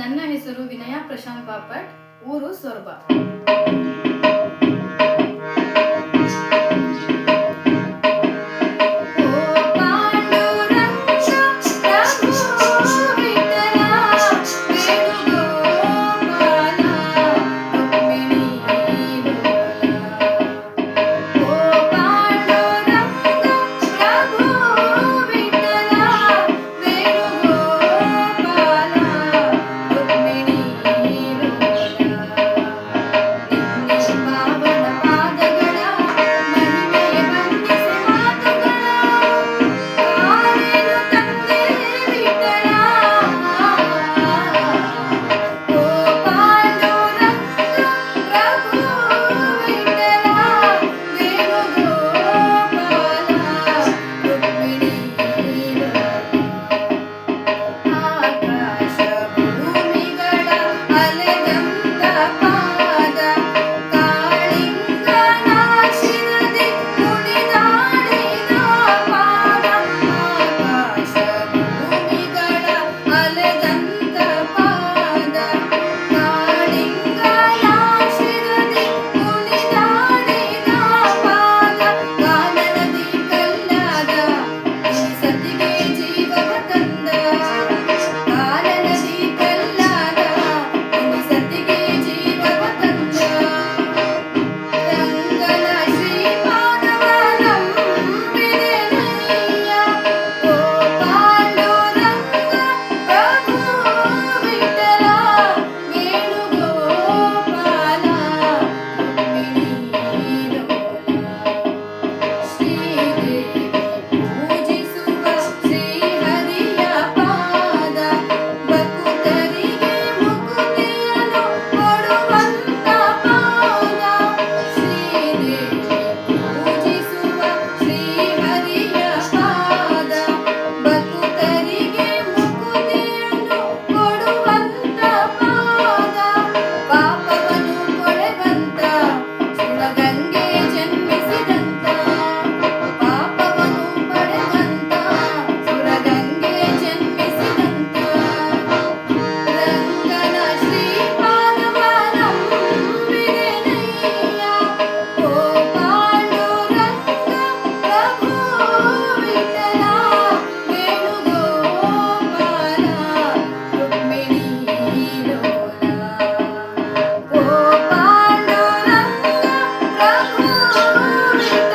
ನನ್ನ ಹೆಸರು ವಿನಯ ಪ್ರಶಾಂತ್ ಬಾಪಟ್ ಊರು ಸೊರಬ. Oh,